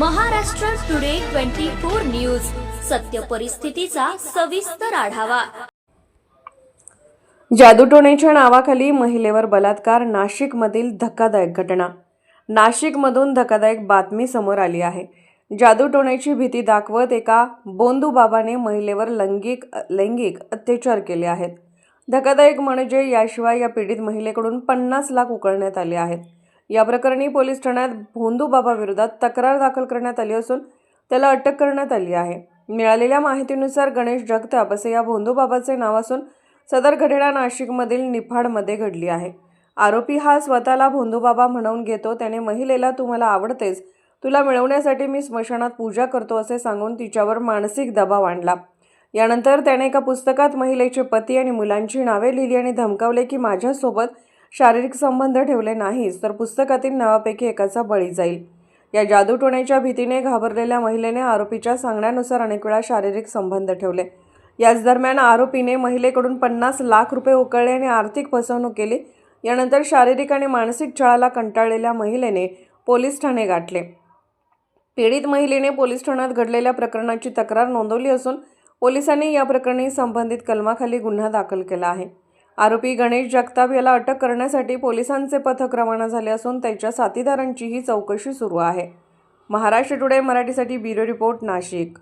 Maharashtra today twenty four news. सत्य परिस्थितीचा सविस्तर आढावा. जादूटोण्याच्या नावाखाली महिलेवर बलात्कार नाशिकमधील धक्कादायक घटना. नाशिकमधून धक्कादायक बातमी समोर आली आहे. जादूटोण्याची भीती दाखवत एका बोंदू बाबाने महिलेवर लैंगिक लैंगिक अत्याचार केले आहेत. धक्कादायक म्हणजे याशिवाय या पीडित महिलेकडून पन्नास लाख उकळण्यात आले आहेत. या प्रकरणी पोलीस ठाण्यात भोंदू विरोधात तक्रार दाखल करण्यात आली असून त्याला अटक करण्यात आली आहे. मिळालेल्या माहितीनुसार गणेश जगताप असे या भोंदू बाबाचे नाव असून सदर घटना नाशिकमधील निफाडमध्ये घडली आहे. आरोपी हा स्वतःला भोंदूबाबा म्हणून घेतो त्याने महिलेला तू मला आवडतेस तुला मिळवण्यासाठी मी स्मशानात पूजा करतो असे सांगून तिच्यावर मानसिक दबाव आणला. यानंतर त्याने एका पुस्तकात महिलेचे पती आणि मुलांची नावे लिहिली आणि धमकावले की माझ्यासोबत शारीरिक संबंध ठेवले नाहीस तर पुस्तकातील नावापैकी एकाचा बळी जाईल. या जादूटोण्याच्या भीतीने घाबरलेल्या महिलेने आरोपीच्या सांगण्यानुसार अनेक वेळा शारीरिक संबंध ठेवले. याच दरम्यान आरोपीने महिलेकडून पन्नास लाख रुपये उकळले आणि आर्थिक फसवणूक केली. यानंतर शारीरिक आणि मानसिक छळाला कंटाळलेल्या महिलेने पोलीस ठाणे गाठले. पीडित महिलेने पोलीस ठाण्यात घडलेल्या प्रकरणाची तक्रार नोंदवली असून पोलिसांनी या प्रकरणी संबंधित कलमाखाली गुन्हा दाखल केला आहे. आरोपी गणेश जगताप याला अटक करण्यासाठी पोलिसांचे पथक रवाना झाले असून त्याच्या साथीदारांचीही चौकशी सुरू आहे. महाराष्ट्र टुडे मराठीसाठी ब्युरो रिपोर्ट नाशिक.